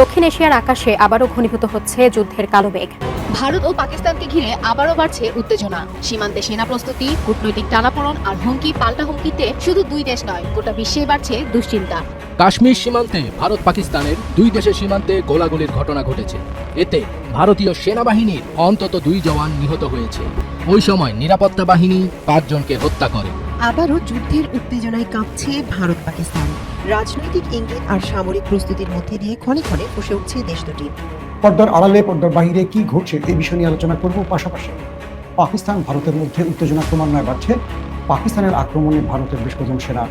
দক্ষিণ এশিয়ার আকাশে আবারও ঘনীভূত হচ্ছে যুদ্ধের কালো মেঘ। ভারত ও পাকিস্তানকে ঘিরে আবারও বাড়ছে উত্তেজনা। সীমান্তে সেনা প্রস্তুতি কূটনৈতিক টানাপোড়ন আর হুমকি পাল্টা হুমকিতে শুধু দুই দেশ নয় গোটা বিশ্বে বাড়ছে দুশ্চিন্তা। কাশ্মীর সীমান্তে ভারত পাকিস্তানের দুই দেশের সীমান্তে গোলাগুলির ঘটনা ঘটেছে। এতে ভারতীয় সেনাবাহিনীর অন্তত দুই জওয়ান নিহত হয়েছে। ওই সময় নিরাপত্তা বাহিনী পাঁচজনকে হত্যা করে। আবারও যুদ্ধের উত্তেজনায় কাঁপছে ভারত পাকিস্তান রাজনৈতিক ইঙ্গিত আর সামরিক প্রস্তুতির মধ্যে দিয়ে ক্ষণে ক্ষণে বসে উঠছে দেশ দুটি। পর্দার আড়ালে পর্দার বাহিরে কি ঘটছে এই বিষয় নিয়ে আলোচনা করব পাশাপাশি। পাকিস্তান, ভারতের মধ্যে উত্তেজনা ক্রমান্বয়ে বাড়ছে। পাকিস্তানের আক্রমণে ভারতের বেশ কজন সেনা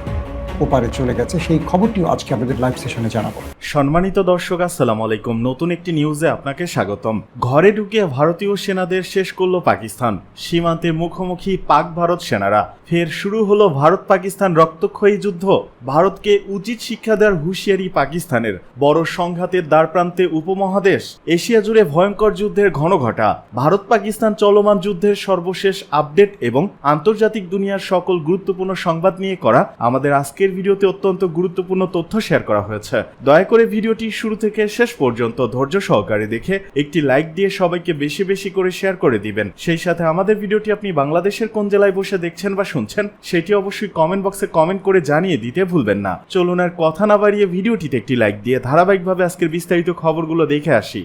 ওপারে চলে গেছে, সেই খবরটিও আজকে আপনাদের লাইভ সেশনে জানাব। সম্মানিত দর্শক, আসসালামু আলাইকুম। নতুন একটি নিউজে আপনাকে স্বাগতম। ঘরে ঢুকে ভারতীয় সেনাদের শেষ করল পাকিস্তান। সীমান্তে মুখোমুখি পাক ভারত সেনারা। ফের শুরু হলো ভারত পাকিস্তান রক্তক্ষয়ী যুদ্ধ। ভারতকে উচিত শিক্ষা দেওয়ার হুঁশিয়ারি পাকিস্তানের। বড় সংঘাতের দ্বারপ্রান্তে উপমহাদেশ। এশিয়া জুড়ে ভয়ঙ্কর যুদ্ধের ঘন ঘটা ভারত পাকিস্তান চলমান যুদ্ধের সর্বশেষ আপডেট এবং আন্তর্জাতিক দুনিয়ার সকল গুরুত্বপূর্ণ সংবাদ নিয়ে করা আমাদের আজকের ভিডিওতে অত্যন্ত গুরুত্বপূর্ণ তথ্য শেয়ার করা হয়েছে দয়া করে ভিডিওটি শুরু থেকে শেষ পর্যন্ত ধৈর্য সহকারে দেখে একটি লাইক দিয়ে সবাইকে বেশি বেশি করে শেয়ার করে দিবেন সেই সাথে আমাদের ভিডিওটি আপনি বাংলাদেশের কোন জেলায় বসে দেখছেন বা শুনছেন সেটি অবশ্যই কমেন্ট বক্সে কমেন্ট করে জানিয়ে দিতে ভুলবেন না চলুন আর কথা না বাড়িয়ে ভিডিওটিতে একটি লাইক দিয়ে ধারাবাহিকভাবে আজকের বিস্তারিত খবরগুলো দেখে আসি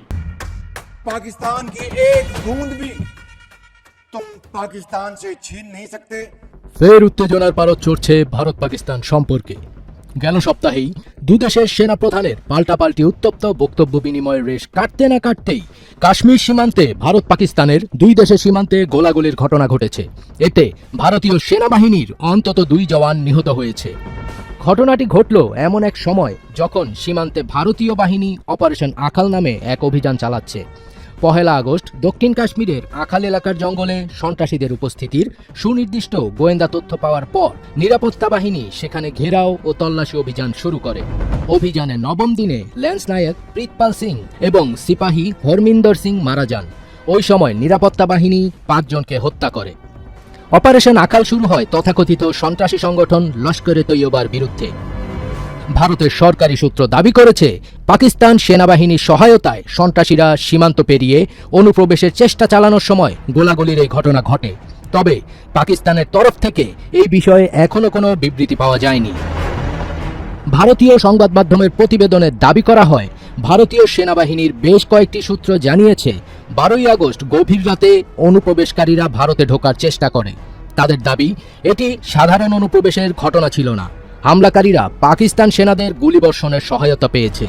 पाकिस्तान की एक बूंद भी तुम पाकिस्तान से छीन नहीं सकते ফের উত্তেজনার পারদ চড়ছে ভারত পাকিস্তান সম্পর্কে। গেল সপ্তাহেই দুদেশের সেনা প্রধানের পাল্টাপাল্টি উত্তপ্ত বক্তব্য বিনিময়ের রেশ কাটতে না কাটতেই কাশ্মীর সীমান্তে ভারত পাকিস্তানের দুই দেশের সীমান্তে গোলাগুলির ঘটনা ঘটেছে। এতে ভারতীয় সেনাবাহিনীর অন্তত দুই জওয়ান নিহত হয়েছে। ঘটনাটি ঘটল এমন এক সময় যখন সীমান্তে ভারতীয় বাহিনী অপারেশন আকাল নামে এক অভিযান চালাচ্ছে। পহেলা আগস্ট দক্ষিণ কাশ্মীরের আখাল এলাকার জঙ্গলে সন্ত্রাসীদের উপস্থিতির সুনির্দিষ্ট গোয়েন্দা তথ্য পাওয়ার পর নিরাপত্তা বাহিনী সেখানে ঘেরাও ও তল্লাশি অভিযান শুরু করে। অভিযানে নবম দিনে ল্যান্স নায়ক প্রীতপাল সিং এবং সিপাহী হরমিন্দর সিং মারা যান। ওই সময় নিরাপত্তা বাহিনী পাঁচজনকে হত্যা করে। অপারেশন আকাল শুরু হয় তথাকথিত সন্ত্রাসী সংগঠন লস্করে তৈয়বার বিরুদ্ধে। ভারতের সরকারি সূত্র দাবি করেছে, পাকিস্তান সেনাবাহিনীর সহায়তায় সন্ত্রাসীরা সীমান্ত পেরিয়ে অনুপ্রবেশের চেষ্টা চালানোর সময় গোলাগুলির এই ঘটনা ঘটে। তবে পাকিস্তানের তরফ থেকে এই বিষয়ে এখনও কোনো বিবৃতি পাওয়া যায়নি। ভারতীয় সংবাদ মাধ্যমের প্রতিবেদনে দাবি করা হয়, ভারতীয় সেনাবাহিনীর বেশ কয়েকটি সূত্র জানিয়েছে, বারোই আগস্ট গভীর রাতে অনুপ্রবেশকারীরা ভারতে ঢোকার চেষ্টা করে। তাদের দাবি, এটি সাধারণ অনুপ্রবেশের ঘটনা ছিল না। হামলাকারীরা পাকিস্তান সেনাদের গুলিবর্ষণের সহায়তা পেয়েছে।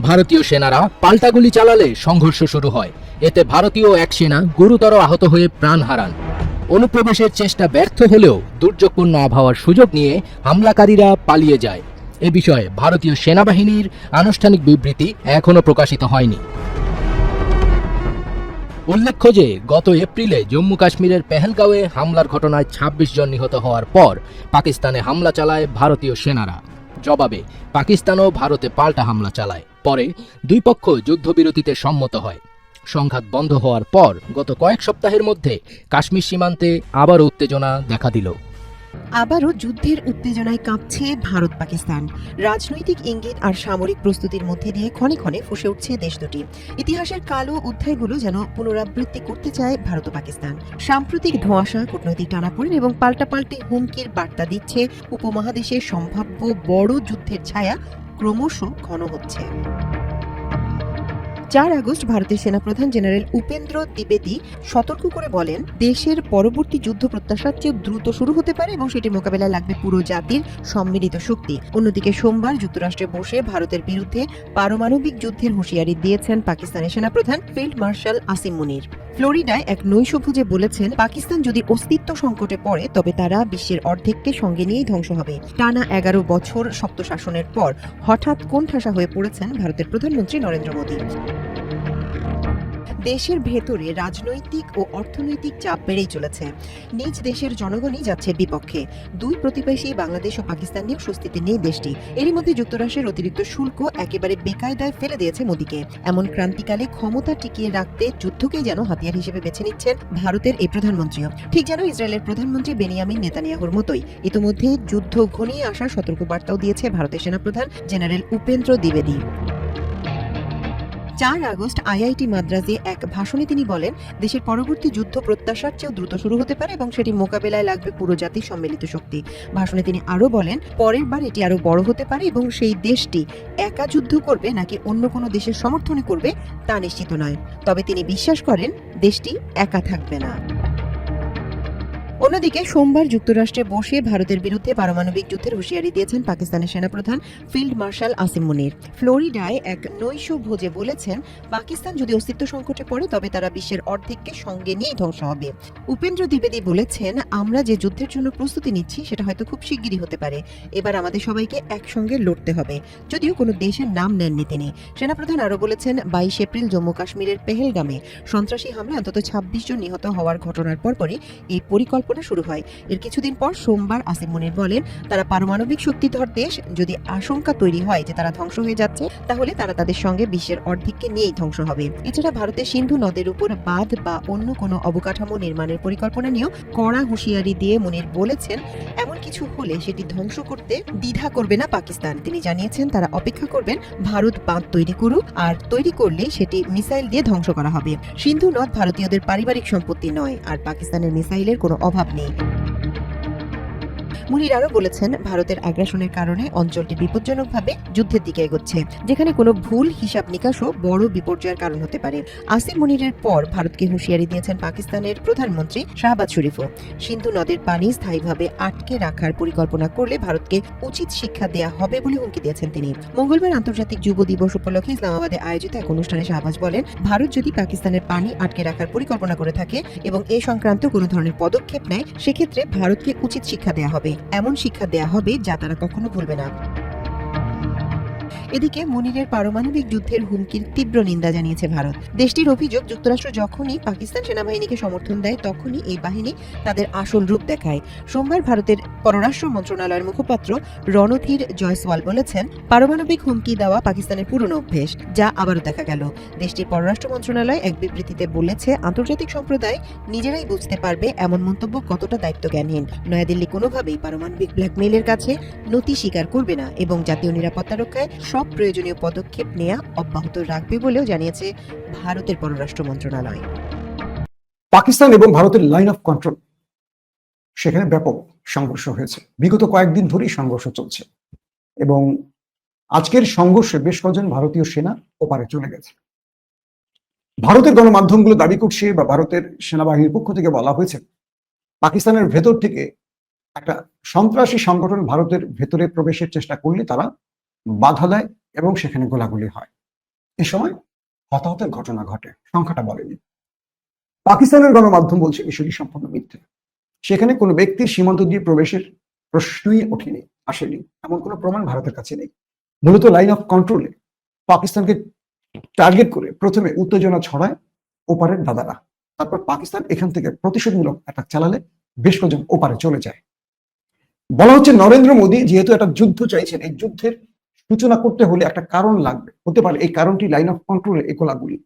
ভারতীয় সেনারা পাল্টা গুলি চালালে সংঘর্ষ শুরু হয়। এতে ভারতীয় এক সেনা গুরুতর আহত হয়ে প্রাণ হারান। অনুপ্রবেশের চেষ্টা ব্যর্থ হলেও দুর্যোগপূর্ণ আবহাওয়ার সুযোগ নিয়ে হামলাকারীরা পালিয়ে যায়। এ বিষয়ে ভারতীয় সেনাবাহিনীর আনুষ্ঠানিক বিবৃতি এখনও প্রকাশিত হয়নি। উল্লেখ্য যে, গত এপ্রিলে জম্মু কাশ্মীরের পেহেলগাঁওয়ে হামলার ঘটনায় ২৬ জন নিহত হওয়ার পর পাকিস্তানে হামলা চালায় ভারতীয় সেনারা। জবাবে, পাকিস্তানও ভারতে পাল্টা হামলা চালায়। পরে দুই পক্ষ যুদ্ধবিরতিতে সম্মত হয়। সংঘাত বন্ধ হওয়ার পর গত কয়েক সপ্তাহের মধ্যে কাশ্মীর সীমান্তে আবার উত্তেজনা দেখা দিল। আবারও যুদ্ধের উত্তেজনায় কাঁপছে ভারত পাকিস্তান। রাজনৈতিক ইঙ্গিত আর সামরিক প্রস্তুতির মধ্যে দিয়ে ক্ষণে ক্ষণে ফুসে উঠছে দেশ দুটি। ইতিহাসের কালো অধ্যায়গুলো যেন পুনরাবৃত্তি করতে চায় ভারত ও পাকিস্তান। সাম্প্রতিক ধোঁয়াশা, কূটনৈতিক টানাপোড়েন এবং পাল্টাপাল্টি হুমকির বার্তা দিচ্ছে উপমহাদেশের সম্ভাব্য বড় যুদ্ধের ছায়া ক্রমশ ঘন হচ্ছে। চার আগস্ট ভারতের সেনাপ্রধান জেনারেল উপেন্দ্র দ্বিবেদী সতর্ক করে বলেন, দেশের পরবর্তী যুদ্ধ প্রত্যাশার চেয়ে দ্রুত শুরু হতে পারে এবং সেটি মোকাবেলায় লাগবে পুরো জাতির সম্মিলিত শক্তি। অন্যদিকে সোমবার যুক্তরাষ্ট্রে বসে ভারতের বিরুদ্ধে পারমাণবিক যুদ্ধের হুঁশিয়ারি দিয়েছেন পাকিস্তানের সেনাপ্রধান ফিল্ড মার্শাল আসিম মুনির। ফ্লোরিডায় এক নৈশভোজে বলেছেন, পাকিস্তান যদি অস্তিত্ব সংকটে পড়ে, তবে তারা বিশ্বের অর্ধেককে সঙ্গে নিয়েই ধ্বংস হবে। টানা এগারো বছর শক্ত শাসনের পর হঠাৎ কোণঠাসা হয়ে পড়েছেন ভারতের প্রধানমন্ত্রী নরেন্দ্র মোদী। দেশের ভেতরে রাজনৈতিক ও অর্থনৈতিক চাপ বেড়েই চলেছে। নিজ দেশের জনগণই যাচ্ছে বিপক্ষে। দুই প্রতিবেশী বাংলাদেশ ও পাকিস্তান নিয়ে স্বস্তিতে নেই দেশটি। এরই মধ্যে যুক্তরাষ্ট্রের অতিরিক্ত শুল্ক একেবারে বেকায়দায় ফেলে দিয়েছে মোদীকে। এমন ক্রান্তিকালে ক্ষমতা টিকিয়ে রাখতে যুদ্ধকেই যেন হাতিয়ার হিসেবে বেছে নিচ্ছেন ভারতের এই প্রধানমন্ত্রীও। ঠিক যেন ইসরায়েলের প্রধানমন্ত্রী বেনিয়ামিন নেতানিয়াহুর মতোই ইতিমধ্যে যুদ্ধ ঘনিয়ে আসার সতর্কবার্তাও দিয়েছে ভারতের সেনাপ্রধান জেনারেল উপেন্দ্র দ্বিবেদী। চার আগস্ট আইআইটি মাদ্রাজে এক ভাষণে তিনি বলেন, দেশের পরবর্তী যুদ্ধ প্রত্যাশার চেয়েও দ্রুত শুরু হতে পারে এবং সেটি মোকাবেলায় লাগবে পুরো জাতির সম্মিলিত শক্তি। ভাষণে তিনি আরও বলেন, পরের বার এটি আরও বড় হতে পারে এবং সেই দেশটি একা যুদ্ধ করবে নাকি অন্য কোনো দেশের সমর্থনে করবে তা নিশ্চিত নয়। তবে তিনি বিশ্বাস করেন, দেশটি একা থাকবে না। অন্যদিকে সোমবার যুক্তরাষ্ট্রে বসে ভারতের বিরুদ্ধে পারমাণবিক যুদ্ধের হুঁশিয়ারি দিয়েছেন পাকিস্তানের সেনাপ্রধান ফিল্ড মার্শাল আসিম মুনির। ফ্লোরিডায় এক নৈশ ভোজে বলেছেন, পাকিস্তান যদি অস্তিত্ব সংকটে পড়ে, তবে তারা বিশ্বের অর্ধেককে সঙ্গে নিয়ে ধ্বংস হবে। উপেন্দ্র দ্বিবেদী বলেছেন, আমরা যে যুদ্ধের জন্য প্রস্তুতি নিচ্ছি, সেটা হয়তো খুব শিগগিরই হতে পারে। এবার আমাদের সবাইকে একসঙ্গে লড়তে হবে। যদিও কোনো দেশের নাম নেননি তিনি সেনাপ্রধান আরও বলেছেন, বাইশ এপ্রিল জম্মু কাশ্মীরের পেহেলগামে সন্ত্রাসী হামলায় অন্তত ছাব্বিশ জন নিহত হওয়ার ঘটনার পরপরই এই পরিকল্পনা শুরু হয়। এর কিছুদিন পর সোমবার আসিম মুনির বলেন, তারা পারমাণবিক শক্তিধর দেশ, যদি আশঙ্কা তৈরি হয় যে তারা ধ্বংস হয়ে যাচ্ছে, তাহলে তারা তাদের সঙ্গে বিশ্বের অর্ধেককে নিয়েই ধ্বংস হবে। এছাড়া ভারতের সিন্ধু নদের উপর বাঁধ বা অন্য কোনো অবকাঠামো নির্মাণের পরিকল্পনা নিয়েও কড়া হুঁশিয়ারি দিয়ে মুনির বলেছেন, এমন কিছু হলে সেটি ধ্বংস করতে দ্বিধা করবে না পাকিস্তান। তিনি জানিয়েছেন, তারা অপেক্ষা করবেন, ভারত বাঁধ তৈরি করুক, আর তৈরি করলে সেটি মিসাইল দিয়ে ধ্বংস করা হবে। সিন্ধু নদ ভারতীয়দের পারিবারিক সম্পত্তি নয়, আর পাকিস্তানের মিসাইলের কোনো অভাব নেই মুনির আরও বলেছেন, ভারতের আগ্রাসনের কারণে অঞ্চলটি বিপজ্জনকভাবে যুদ্ধের দিকে এগোচ্ছে। যেখানে কোনো ভুল, হিসাব নিকাশও বড় বিপর্যয়ের কারণ হতে পারে। আসিম মুনিরের পর ভারতকে হুঁশিয়ারি দিয়েছেন পাকিস্তানের প্রধানমন্ত্রী শাহবাজ শরীফও। সিন্ধু নদের পানি স্থায়ীভাবে আটকে রাখার পরিকল্পনা করলে ভারতকে উচিত শিক্ষা দেয়া হবে বলে হুমকি দিয়েছেন তিনি। মঙ্গলবার আন্তর্জাতিক যুব দিবস উপলক্ষে ইসলামাবাদে আয়োজিত এক অনুষ্ঠানে শাহবাজ বলেন, ভারত যদি পাকিস্তানের পানি আটকে রাখার পরিকল্পনা করে থাকে এবং এ সংক্রান্ত কোনো ধরনের পদক্ষেপ নেয়, সেক্ষেত্রে ভারতকে উচিত শিক্ষা দেয়া হবে। এমন শিক্ষা দেয়া হবে যা তারা কখনো ভুলবে না। এদিকে মনিরের পারমাণবিক যুদ্ধের হুমকির তীব্র নিন্দা জানিয়েছে ভারত। দেশটির অভিযোগ, যুক্তরাষ্ট্র যখনই পাকিস্তান সেনাবাহিনীকে সমর্থন দেয়, তখনই এই বাহিনী তাদের আসল রূপ দেখায়। সোমবার ভারতের পররাষ্ট্র মন্ত্রণালয়ের মুখপাত্র রণধীর জয়সওয়াল বলেছেন, পারমাণবিক হুমকি দেওয়া পাকিস্তানের পুরনো অভ্যেস, যা আবারও দেখা গেল। দেশটির পররাষ্ট্র মন্ত্রণালয় এক বিবৃতিতে বলেছে, আন্তর্জাতিক সম্প্রদায় নিজেরাই বুঝতে পারবে এমন মন্তব্য কতটা দায়িত্বজ্ঞানহীন নয়াদিল্লি কোনোভাবেই পারমাণবিক ব্ল্যাকমেইলের কাছে নতি স্বীকার করবে না এবং জাতীয় নিরাপত্তা রক্ষায় সব প্রয়োজনীয় পদক্ষেপ নেওয়া অব্যাহত রাখবে বলেও জানিয়েছে ভারতের পররাষ্ট্র মন্ত্রণালয়। পাকিস্তান এবং ভারতের লাইন অফ কন্ট্রোল সেখানে ব্যাপক সংঘর্ষ হয়েছে। বিগত কয়েকদিন ধরেই সংঘর্ষ চলছে এবং আজকের সংঘর্ষে বেশ কজন ভারতীয় সেনা ওপারে চলে গেছে। ভারতের গণমাধ্যমগুলো দাবি করছে বা ভারতের সেনাবাহিনীর পক্ষ থেকে বলা হয়েছে, পাকিস্তানের ভেতর থেকে একটা সন্ত্রাসী সংগঠন ভারতের ভেতরে প্রবেশের চেষ্টা করলে তারা বাধা দেয় এবং সেখানে গোলাগুলি হয়। এ সময় হতাহতের ঘটনা ঘটে, সংখ্যাটা বলেনি। পাকিস্তানের গণমাধ্যম বলছে বিষয়টি সম্পূর্ণ মিথ্যে। সেখানে কোনো ব্যক্তির সীমান্ত দিয়ে প্রবেশের প্রশ্নই ওঠেনি, আসেনি। এমন কোনো প্রমাণ ভারতের কাছে নেই। মূলত লাইন অফ কন্ট্রোলে পাকিস্তানকে টার্গেট করে প্রথমে উত্তেজনা ছড়ায় ওপারের দাদারা। তারপর পাকিস্তান এখান থেকে প্রতিশোধমূলক অ্যাটাক চালালে বেশ কজন ওপারে চলে যায়। বলা হচ্ছে নরেন্দ্র মোদী যেহেতু একটা যুদ্ধ চাইছেন, এই যুদ্ধের সূচনা করতে হলে একটা কারণ লাগবে। হতে পারে এই কারণটি লাইন অফ কন্ট্রোলে এই গোলাগুলি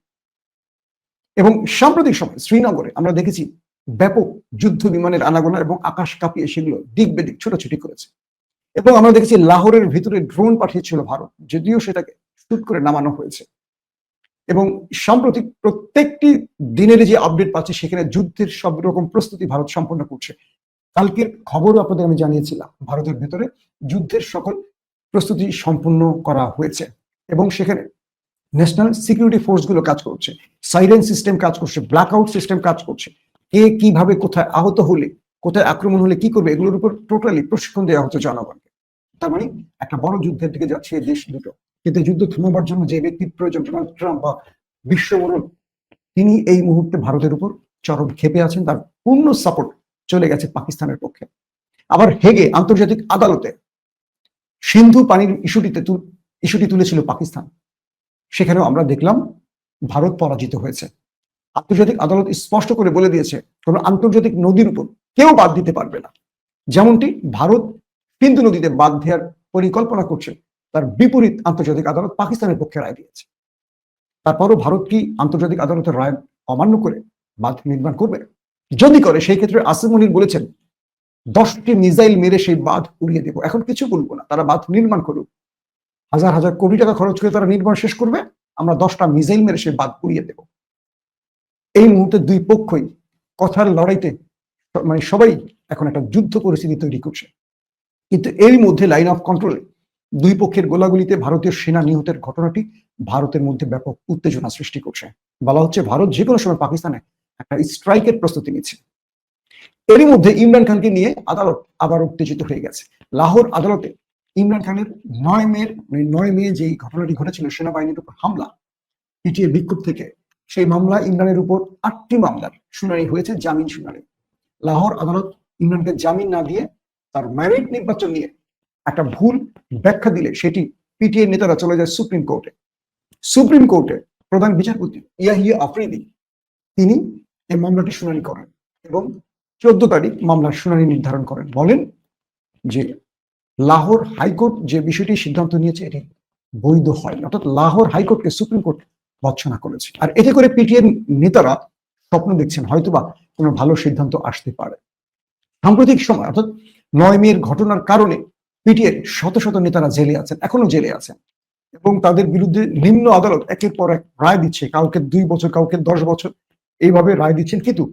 এবং সাম্প্রতিক সময় শ্রীনগরে আমরা দেখেছি ব্যাপক যুদ্ধ বিমানের আনাগোনা এবং আকাশ কাঁপিয়ে সেগুলো দিক বেদিক ছোটাছুটি করেছে। এবং আমরা দেখেছি লাহোরের ভিতরে ড্রোন পাঠিয়েছিল ভারত, যদিও সেটাকে শুট করে নামানো হয়েছে। এবং সাম্প্রতিক প্রত্যেকটি দিনের যে আপডেট পাচ্ছে, সেখানে যুদ্ধের সব রকম প্রস্তুতি ভারত সম্পন্ন করছে। কালকের খবরও আপনাদের আমি জানিয়েছিলাম, ভারতের ভেতরে যুদ্ধের সকল প্রস্তুতি সম্পূর্ণ করা হয়েছে এবং সেখানে ন্যাশনাল সিকিউরিটি ফোর্সগুলো কাজ করছে সাইরেন সিস্টেম কাজ করছে ব্ল্যাক আউট সিস্টেম কাজ করছে। কে কীভাবে কোথায় আহত হলে, কোথায় আক্রমণ হলে কি করবে, এগুলোর উপর টোটালি প্রশিক্ষণ দেওয়া হচ্ছে জনগণকে। তার মানে একটা বড় যুদ্ধের দিকে যাচ্ছে এই দেশ দুটো। কিন্তু যুদ্ধ থামাবার জন্য যে ব্যক্তির প্রয়োজন, ডোনাল্ড ট্রাম্প বা বিশ্ববরণ, তিনি এই মুহূর্তে ভারতের উপর চরম ক্ষেপে আছেন, তার পূর্ণ সাপোর্ট চলে গেছে পাকিস্তানের পক্ষে। আবার হেগে আন্তর্জাতিক আদালতে সিন্ধু পানির ইস্যুটিতে ইস্যুটি তুলেছিল পাকিস্তান। সেখানেও আমরা দেখলাম ভারত পরাজিত হয়েছে। আন্তর্জাতিক আদালত স্পষ্ট করে বলে দিয়েছে, কোন আন্তর্জাতিক নদীর উপর কেউ বাদ দিতে পারবে না। যেমনটি ভারত সিন্ধু নদীতে বাদ দেওয়ার পরিকল্পনা করছে, তার বিপরীত আন্তর্জাতিক আদালত পাকিস্তানের পক্ষে রায় দিয়েছে। তারপরও ভারত কি আন্তর্জাতিক আদালতের রায় অমান্য করে বাঁধ নির্মাণ করবে? যদি করে, সেই ক্ষেত্রে আসিম মনির বলেছেন দশটি মিসাইল মেরে সেই বাঁধ উড়িয়ে দেব। এখন কিছু বলব না, তারা বাঁধ নির্মাণ করুক। হাজার হাজার কোটি টাকা খরচ করে তারা নির্মাণ শেষ করবে, আমরা দশটা মিসাইল মেরে সেই বাঁধ উড়িয়ে দেব। এই মুহূর্তে দুই পক্ষই কথার লড়াইতে মানে সবাই এখন একটা যুদ্ধ পরিস্থিতি তৈরি করছে। কিন্তু এর মধ্যে লাইন অফ কন্ট্রোলে দুই পক্ষের গোলাগুলিতে ভারতীয় সেনা নিহতের ঘটনাটি ভারতের মধ্যে ব্যাপক উত্তেজনা সৃষ্টি করছে। বলা হচ্ছে ভারত যে কোনো সময় পাকিস্তানে একটা স্ট্রাইকের প্রস্তুতি নিচ্ছে। এরই মধ্যে ইমরান খানকে নিয়ে আদালত আবার উত্তেজিত হয়ে গেছে। লাহোর আদালতে ইমরান খানের নয় মেয়ের মানে নয় মে যেই ঘটনাটি ঘটেছিল, সেনাবাহিনীর উপর হামলা পিটিএ বিক্ষোভ থেকে, সেই মামলা ইমরানের উপর আটটি মামলার শুনানি হয়েছে, জামিন শুনানি। লাহোর আদালত ইমরানকে জামিন না দিয়ে তার ম্যারিট নির্বাচন নিয়ে একটা ভুল ব্যাখ্যা দিলে, সেটি পিটিএ নেতারা চলে যায় সুপ্রিম কোর্টে। সুপ্রিম কোর্টে প্রধান বিচারপতি ইয়াহিয়া আফ্রিদি, তিনি এই মামলাটি শুনানি করেন এবং চোদ্দ তারিখ মামলার শুনানি নির্ধারণ করেন। বলেন যে লাহোর হাইকোর্ট যে বিষয়টি সিদ্ধান্ত নিয়েছে, এটি বৈধ হয় অর্থাৎ লাহোর হাইকোর্টকে সুপ্রিম কোর্ট ভৎসনা করেছে। আর এতে করে পিটিএর নেতারা স্বপ্ন দেখছেন, হয়তোবা কোনো ভালো সিদ্ধান্ত আসতে পারে। সাম্প্রতিক সময়, অর্থাৎ নয় মেয়ের ঘটনার কারণে পিটিএর শত শত নেতারা জেলে আছেন, এখনও জেলে আছেন। এবং তাদের বিরুদ্ধে নিম্ন আদালত একের পর এক রায় দিচ্ছে, কাউকে দুই বছর, কাউকে দশ বছর, এইভাবে রায় দিচ্ছেন। কিন্তু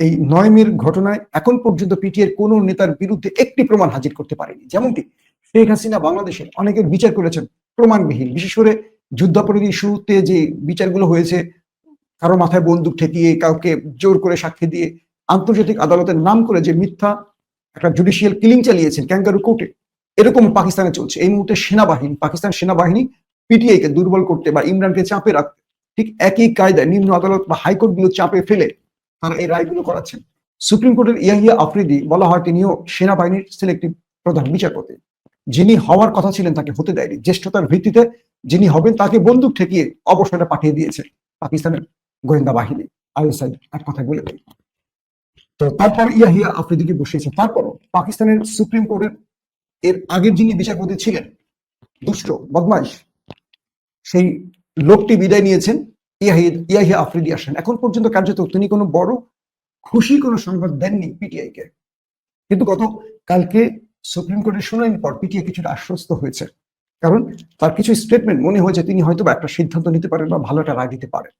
এই নয় মেয়ের ঘটনায় এখন পর্যন্ত পিটিএর কোন নেতার বিরুদ্ধে একটি প্রমাণ হাজির করতে পারেনি। যেমনটি শেখ হাসিনা বাংলাদেশের অনেকের বিচার করেছেন প্রমাণবিহীন। বিশেষ করে যুদ্ধাপরাধী ইস্যুতে যে বিচারগুলো হয়েছে, কারও মাথায় বন্দুক ঠেকিয়ে, কাউকে জোর করে সাক্ষী দিয়ে আন্তর্জাতিক আদালতের নাম করে যে মিথ্যা একটা জুডিশিয়াল কিলিং চালিয়েছেন ক্যাঙ্গারু কোর্টে এরকম পাকিস্তানে চলছে। এই মুহূর্তে সেনাবাহিনী, পাকিস্তান সেনাবাহিনী পিটিআই কে দুর্বল করতে বা ইমরানকে চাপে রাখতে ঠিক একই কায়দায় নিম্ন আদালত বা হাইকোর্টগুলো চাপে ফেলে তারা এই রায়গুলো করাচ্ছেন। সুপ্রিম কোর্টের ইয়াহিয়া আফ্রিদি বলা হয় তিনিও সেনাবাহিনীর সিলেক্টিভ প্রধান বিচারপতি। যিনি হওয়ার কথা ছিলেন তাকে হতে দেয়নি। জ্যেষ্ঠতার ভিত্তিতে যিনি হবেন তাকে বন্দুক ঠেকিয়ে অবসরে পাঠিয়ে দিয়েছে পাকিস্তানের গোয়েন্দা বাহিনী। আইএসআই এক কথা বলে দেয় তো তারপর ইয়াহিয়া আফ্রিদিকে বসিয়েছে। তারপরও পাকিস্তানের সুপ্রিম কোর্টের এর আগের যিনি বিচারপতি ছিলেন, দুষ্ট, বদমাইশ, সেই লোকটি বিদায় নিয়েছেন। ইয়াহিয়া আফ্রিদি আসেন। এখন পর্যন্ত কার্যত তিনি কোনো বড় খুশি কোনো সংবাদ দেননি পিটিআই কে কিন্তু গত কালকে সুপ্রিম কোর্টের শুনানির পর পিটিআই কিছুটা আশ্বস্ত হয়েছে। কারণ তার কিছু স্টেটমেন্ট মনে তিনি হয়তো একটা সিদ্ধান্ত নিতে পারেন বা ভালো একটা রায় দিতে পারেন।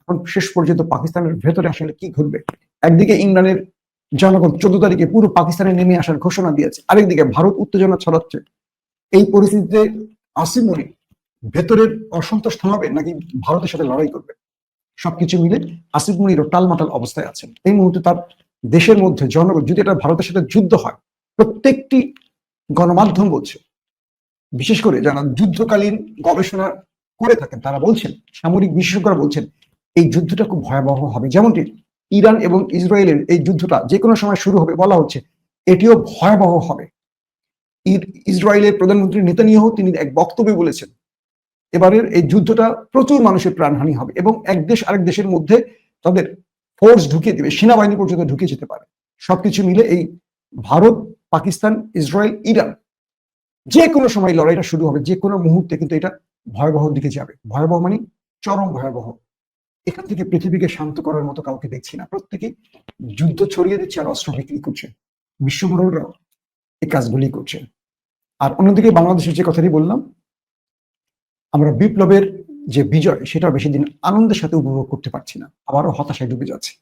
এখন শেষ পর্যন্ত পাকিস্তানের ভেতরে আসলে কি ঘটবে? একদিকে ইংল্যান্ডের জনগণ চোদ্দ তারিখে পুরো পাকিস্তানে নেমে আসার ঘোষণা দিয়েছে। আরেকদিকে ভারত উত্তেজনা ছড়াচ্ছে। এই পরিস্থিতিতে আসিম মনি ভেতরের অসন্তোষ থামাবে নাকি ভারতের সাথে লড়াই করবে? সবকিছু মিলে আসিফ মনিরও টালমাটাল অবস্থায় আছেন। এই মুহূর্তে তার দেশের মধ্যে জনগণ, যদি এটা ভারতের সাথে যুদ্ধ হয়, প্রত্যেকটি গণমাধ্যম বলছে, বিশেষ করে যারা যুদ্ধকালীন গবেষণা করে থাকেন, তারা বলছেন, সামরিক বিশেষজ্ঞরা বলছেন, এই যুদ্ধটা খুব ভয়াবহ হবে। যেমনটি ইরান এবং ইসরায়েলের এই যুদ্ধটা যে কোনো সময় শুরু হবে বলা হচ্ছে, এটিও ভয়াবহ হবে। ইসরায়েলের প্রধানমন্ত্রী নেতানিয়াহু তিনি এক বক্তব্যে বলেছেন এবারের এই যুদ্ধটা প্রচুর মানুষের প্রাণহানি হবে এবং এক দেশ আরেক দেশের মধ্যে তাদের ফোর্স ঢুকিয়ে দেবে, সেনাবাহিনী পর্যন্ত ঢুকে যেতে পারে। সবকিছু মিলে এই ভারত, পাকিস্তান, ইসরায়েল, ইরান যে কোনো সময় লড়াইটা শুরু হবে যে কোনো মুহূর্তে কিন্তু এটা ভয়াবহ দিকে যাবে। ভয়াবহ মানে চরম ভয়াবহ। এখান থেকে পৃথিবীকে শান্ত করার মতো কাউকে দেখছি না। প্রত্যেকে যুদ্ধ ছড়িয়ে দিচ্ছে আর অস্ত্র বিক্রি করছে। বিশ্বমোড়লরাও এই কাজগুলি করছে। আর অন্যদিকে বাংলাদেশের যে কথাটি বললাম আমরা বিপ্লবের যে বিজয় সেটা বেশি দিন আনন্দের সাথে উপভোগ করতে পারছি না। আবারও হতাশায় ডুবে যাচ্ছে।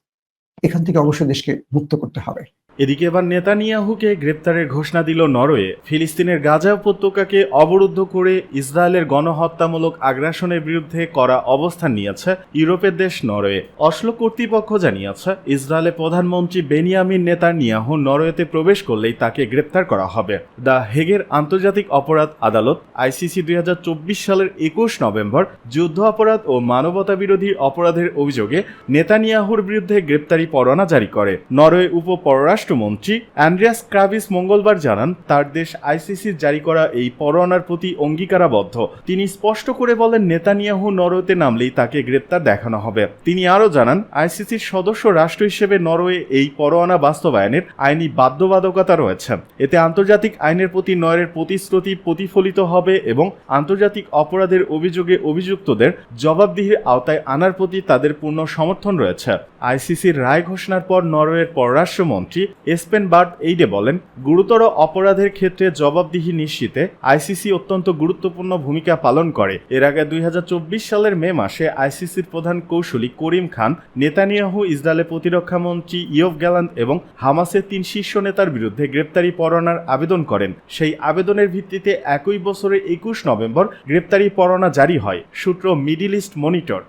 এখান থেকে অবশ্যই দেশকে মুক্ত করতে হবে। এদিকে এবার নেতানিয়াহুকে গ্রেপ্তারের ঘোষণা দিল নরওয়ে। ফিলিস্তিনের গাজা উপত্যকাকে অবরুদ্ধ করে ইসরায়েলের গণহত্যামূলক আগ্রাসনের বিরুদ্ধে করা অবস্থান নিয়েছে ইউরোপের দেশ নরওয়ে। অশ্লো কর্তৃপক্ষ জানিয়েছে, ইসরায়েলের প্রধানমন্ত্রী বেনিয়ামিন নেতানিয়াহু নরওয়েতে প্রবেশ করলেই তাকে গ্রেপ্তার করা হবে। দ্য হেগের আন্তর্জাতিক অপরাধ আদালত, আইসিসি দুই হাজার চব্বিশ সালের একুশ নভেম্বর, যুদ্ধ অপরাধ ও মানবতা বিরোধী অপরাধের অভিযোগে নেতানিয়াহুর বিরুদ্ধে গ্রেপ্তারি পরোয়ানা জারি করে। নরওয়ে উপ পররাষ্ট্র পররাষ্ট্রমন্ত্রী অ্যান্ড্রিয়াস ক্রাভিস মঙ্গলবার জানান, তার দেশ আইসিসির জারি করা এই পরোয়ানার প্রতি অঙ্গীকারাবদ্ধ। তিনি স্পষ্ট করে বলেন, নেতানিয়াহু নরওয়েতে নামলেই তাকে গ্রেপ্তার দেখানো হবে। তিনি আরও জানান আইসিসির সদস্য রাষ্ট্র হিসেবে নরওয়ে এই পরোয়ানা বাস্তবায়নের আইনি বাধ্যবাধকতা রয়েছে। এতে আন্তর্জাতিক আইনের প্রতি নরওয়ের প্রতিশ্রুতি প্রতিফলিত হবে এবং আন্তর্জাতিক অপরাধের অভিযোগে অভিযুক্তদের জবাবদিহির আওতায় আনার প্রতি তাদের পূর্ণ সমর্থন রয়েছে। আইসিসির রায় ঘোষণার পর নরওয়ের পররাষ্ট্রমন্ত্রী এসপেন বার্ট এইডে বলেন, গুরুতর অপরাধের ক্ষেত্রে জবাবদিহি নিশ্চিতে আইসিসি অত্যন্ত গুরুত্বপূর্ণ ভূমিকা পালন করে। এর আগে দুই হাজার চব্বিশ সালের মে মাসে আইসিসির প্রধান কৌশলী করিম খান, নেতানিয়াহু ইসরায়েলের প্রতিরক্ষা মন্ত্রী ইয়ভ গ্যালান্ট এবং হামাসের তিন শীর্ষ নেতার বিরুদ্ধে গ্রেপ্তারি পরোয়ানার আবেদন করেন। সেই আবেদনের ভিত্তিতে একই বছরের একুশ নভেম্বর গ্রেপ্তারি পরোয়ানা জারি হয়। সূত্র মিডিল ইস্ট মনিটর।